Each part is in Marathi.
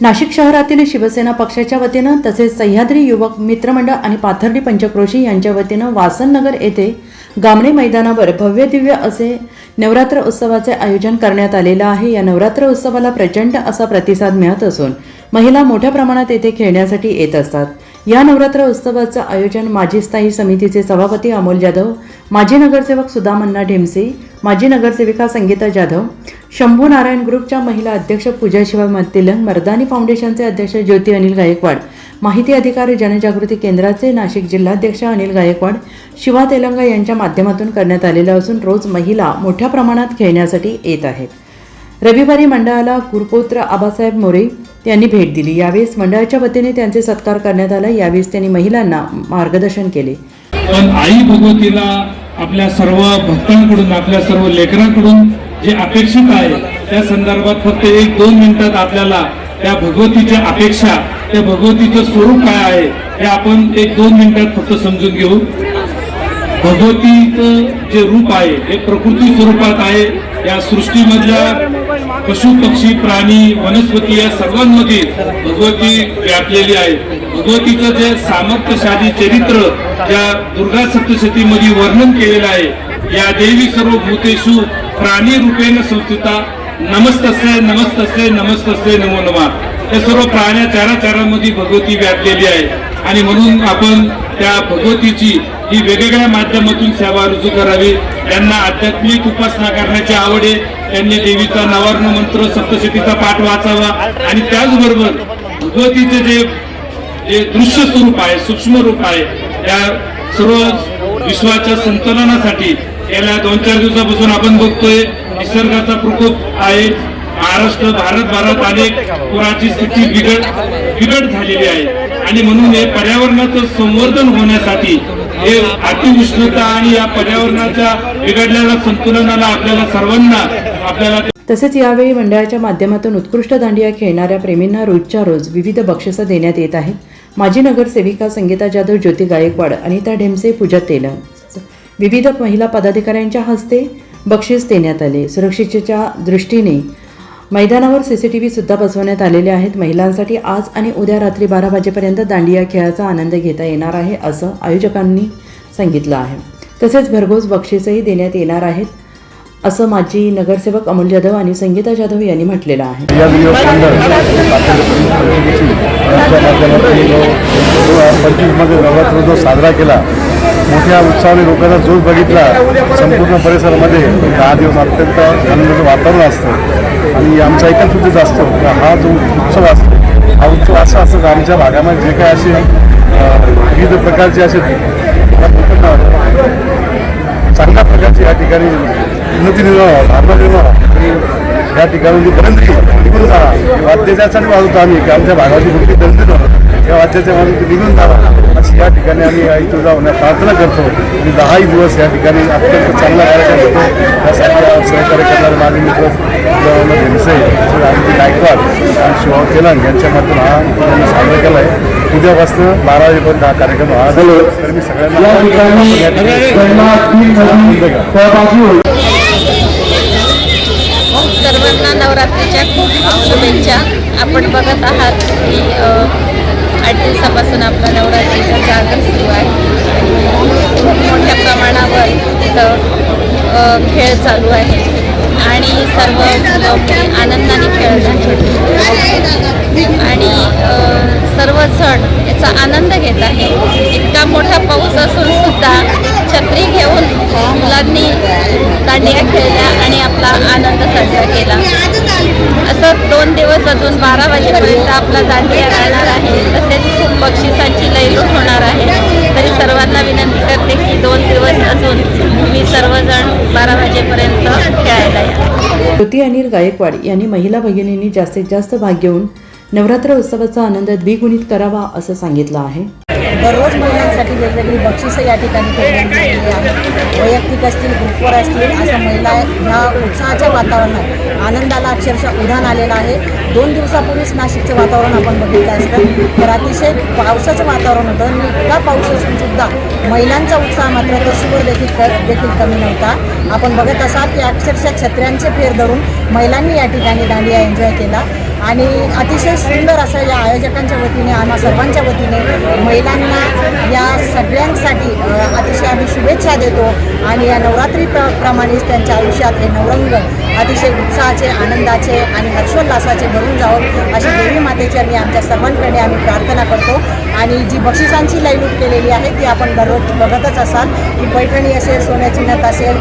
नाशिक शहरातील शिवसेना पक्षाच्या वतीनं तसेच सह्याद्री युवक मित्रमंडळ आणि पाथर्डी पंचक्रोशी यांच्या वतीनं वासननगर येथे गामणे मैदानावर भव्य दिव्य असे नवरात्र उत्सवाचे आयोजन करण्यात आलेलं आहे. या नवरात्र उत्सवाला प्रचंड असा प्रतिसाद मिळत असून महिला मोठ्या प्रमाणात येथे खेळण्यासाठी येत असतात. या नवरात्र उत्सवाचं आयोजन माजी स्थायी समितीचे सभापती अमोल जाधव माजी नगरसेवक सुदामण्णा ढेमसे माजी नगरसेविका संगीता जाधव शंभू नारायण ग्रुपच्या महिला अध्यक्ष पूजा शिवा मत्तिलंग मर्दानी फाउंडेशनचे अध्यक्ष ज्योती अनिल गायकवाड माहिती अधिकारी जनजागृती केंद्राचे नाशिक जिल्हाध्यक्ष अनिल गायकवाड शिवा तेलंगा यांच्या माध्यमातून करण्यात आलेलं असून रोज महिला मोठ्या प्रमाणात खेळण्यासाठी येत आहेत. रविवारी मंडळाला कुरपोत्र आबासाहेब मोरे यांनी भेट दिली. यावेळेस मंडळाच्या वतीने त्यांचे सत्कार करण्यात आला. यावेळेस त्यांनी महिलांना मार्गदर्शन केले. पण आई भगवतीला आपल्या सर्व भक्तांकडून आपल्या सर्व लेकरांकडून जे अपेक्षित आहे त्या संदर्भात फक्त एक दोन मिनिटात आपल्याला त्या भगवतीच्या अपेक्षा त्या भगवतीचं स्वरूप काय आहे हे आपण एक दोन मिनिटात फक्त समजून घेऊ. भगवतीचं जे रूप आहे हे प्रकृती स्वरूपात आहे. या सृष्टीमधल्या पशु पक्षी प्राणी वनस्पती या सर्वांमध्ये भगवती व्यापलेली आहे. भगवतीचं जे सामर्थ्यशाली चरित्र ज्या दुर्गा सप्तशतीमध्ये वर्णन केलेलं आहे या देवी सर्व भूतेषु प्राणी रूपेण संस्थिता नमस्तस्य नमस्तस्य नमस्तस्य नमो नमः. हे सर्व प्राण्या चाराचारामध्ये भगवती व्यापलेली आहे. आणि म्हणून आपण त्या भगवतीची ही वेगवेगळ्या माध्यमातून सेवा रुजू करावी. त्यांना आध्यात्मिक उपासना करण्याची आवड आहे. त्यांनी देवीचा नवार्ण मंत्र सप्तशतीचा पाठ वाचावा. आणि त्याचबरोबर भगवतीचे जे जे दृश्य स्वरूप आहे सूक्ष्म रूप आहे त्या सर्व विश्वाच्या संतलनासाठी गेल्या दोन चार दिवसापासून आपण बघतोय निसर्गाचा प्रकोप आहे. महाराष्ट्र भारत भारत अनेक पुराची स्थिती बिघड बिघड झालेली आहे. आणि म्हणून हे पर्यावरणाचं संवर्धन होण्यासाठी हे अतिउष्णता आणि या पर्यावरणाच्या बिघडलेल्या संतुलनाला आपल्याला सर्वांना आपल्याला तसेच यावेळी मंडळाच्या माध्यमातून उत्कृष्ट दांडिया खेळणाऱ्या प्रेमींना रोजच्या रोज विविध बक्षिसं देण्यात येत आहेत. माजी नगरसेविका संगीता जाधव ज्योती गायकवाड अनिता ढेमसे पूजा तेलंग. विविध महिला पदाधिकाऱ्यांच्या हस्ते बक्षीस देण्यात आले. सुरक्षेच्या दृष्टीने मैदानावर सी सी टी सुद्धा बसवण्यात आलेले आहेत. महिलांसाठी आज आणि उद्या रात्री बारा वाजेपर्यंत दांडिया खेळाचा आनंद घेता येणार आहे असं आयोजकांनी सांगितलं आहे. तसेच भरघोस बक्षीसही देण्यात येणार आहेत असं माजी नगरसेवक अमोल जाधव आणि संगीता जाधव यांनी म्हटलेलं आहे. जो साजरा केला मोठ्या उत्साहाने लोकांचा जोश बघितला संपूर्ण परिसरामध्ये दहा दिवस अत्यंत आनंदाचं वातावरण असतं. आणि आमचा एकच उद्देश असतो हा जो उत्सव असतो हा उत्सव असा असतो की आमच्या भागामध्ये जे काय असे विविध प्रकारचे असे चांगल्या प्रकारची या ठिकाणी उन्नती निर्माण भावना निर्माण आणि या ठिकाणी म्हणजे जी गरंजी निघून जाणार वाद्य त्यासाठी वाजवतो आम्ही की आमच्या भागाची मोठी गरंजी नव्हतं या वाद्याच्या मागे निघून जाणार या ठिकाणी आम्ही आई तुझा होण्यास प्रार्थना करतो. आणि दहाही दिवस या ठिकाणी अत्यंत चांगला कार्यक्रम होतो त्यासाठी सहकार्य करणारे माझे मित्र भेमसे आमचे गायकवाड आणि शिवाव तेलंग यांच्या माध्यमातून हा उपक्रम साजरा केला आहे. उद्यापासून बारा वाजेपर्यंत हा कार्यक्रम हा झालो. तर मी सगळ्यांना सर्वांना नवरात्रीच्या खूप शुभेच्छा. आपण बघत आहात की आठ दिवसापासून आपला खेळ चालू आहे. आणि सर्व मुलं आनंदाने खेळत आहेत. आणि सर्वजण सर्व याचा आनंद घेत आहे इतका मोठा पाऊस असून सुद्धा छत्री घेऊन मुलांनी दांडिया खेळल्या आणि आपला आनंद साजरा केला. असं दोन दिवस अजून बारा वाजेपर्यंत आपला दांडिया राहणार आहे. तसेच खूप बक्षिसांची लयलूट होणार आहे. तरी सर्वांना विनंती करते की दोन दिवस अजून सर्वजण बारा वाजेपर्यंत खेळायला या. अनिल गायकवाड यांनी महिला भगिनींनी जास्तीत जास्त भाग घेऊन नवरात्र उत्सवाचा आनंद द्विगुणित करावा असं सांगितलं आहे. दररोज महिलांसाठी वेगवेगळी बक्षिसं या ठिकाणी ठेवण्यात आलेली वैयक्तिक असतील ग्रुपवर असतील असं महिला ह्या उत्साहाच्या वातावरणात आनंदाला अक्षरशः उधाण आलेलं आहे. दोन दिवसापूर्वीच नाशिकचं वातावरण आपण बघितलं असतं. तर अतिशय पावसाचं वातावरण होतं. आणि इतका पाऊस असून सुद्धा महिलांचा उत्साह मात्र तसूवर देखील क देखील कमी नव्हता. आपण बघत असाल की अक्षरशः छत्र्यांचे फेर धरून महिलांनी या ठिकाणी दांडिया एन्जॉय केला. आणि अतिशय सुंदर असं या आयोजकांच्या वतीने आम्हा सर्वांच्या वतीने महिलांना या सगळ्यांसाठी अ, आम्ही शुभेच्छा देतो आणि या नवरात्री प्र प्रमाणेच त्यांच्या आयुष्यात हे नवरंग अतिशय उत्साहाचे आनंदाचे आणि हर्षोल्लासाचे भरून जावं अशी देवी मातेची आम्ही आमच्या सर्वांकडे आम्ही प्रार्थना करतो. आणि जी बक्षिसांची लयलूट केलेली आहे ती आपण दररोज बघतच असाल की पैठणी असेल सोन्याची नथ असेल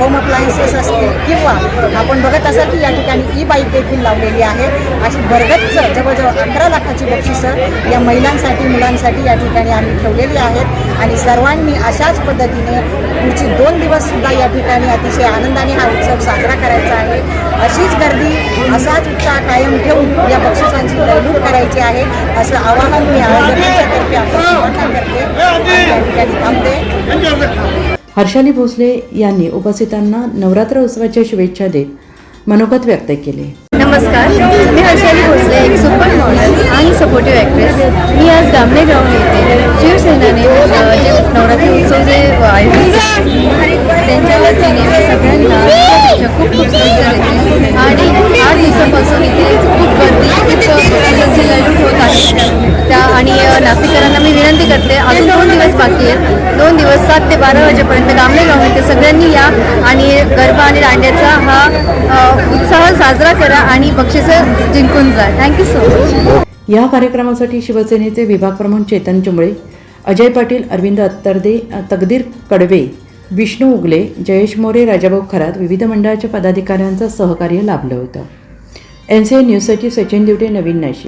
होम अप्लायन्सेस असतील किंवा आपण बघत असाल की या ठिकाणी ई बाईक देखील लावलेली आहे. अशी बरगतच जवळजवळ अकरा लाखाची बक्षिसं या महिलांसाठी मुलांसाठी या ठिकाणी आम्ही ठेवलेली आहेत. आणि सर्वांनी अशाच पद्धतीने पुढची दोन दिवस सुद्धा या ठिकाणी अतिशय आनंदाने हा उत्सव साजरा करायचा आहे. अशीच गर्दी असाच उत्साह कायम ठेवून या बक्षिसांची लयलूट करायची आहे असं आवाहन मी आयोजकांच्या तर्फे आपण सर्वांना करते आणि या ठिकाणी थांबते. हर्षाली भोसले यांनी उपस्थितांना नवरात्र उत्सवाच्या शुभेच्छा देत मनोगत व्यक्त केले. नमस्कार. मी हर्षाली भोसले एक सुपर मॉडेल आणि सपोर्टिव्ह ॲक्ट्रेस मी आज गामणे ग्राउंड येथे शिवसेनाने जे नवरात्री उत्सव जे आयोजित केले, त्यांच्या वतीने मी सगळ्यांना शुभेच्छा खूप खूप शुभेच्छा देते आणि आठ दिवसापासून इथे खूप गर्दी खूप बक्षिसांची ललूट होत आहे त्या आणि नाशिककरांना मी विनंती करते अजून दोन दिवस बाकी आहेत. दोन दिवस सात ते बारा वाजेपर्यंत गामले गाव येथे सगळ्यांनी या आणि गरबा आणि दांड्याचा हा उत्साह साजरा करा आणि बक्षिसं जिंकून जा. थँक्यू सो मच या कार्यक्रमासाठी शिवसेनेचे विभाग प्रमुख चेतन चुंबळे अजय पाटील अरविंद अत्तरदे तकदीर कडवे विष्णू उगले जयेश मोरे राजाभाऊ खरात विविध मंडळाच्या पदाधिकाऱ्यांचं सहकार्य लाभलं होतं. एन सी एन न्यूजसाठी सचिन दिवटे नवीन नाशिक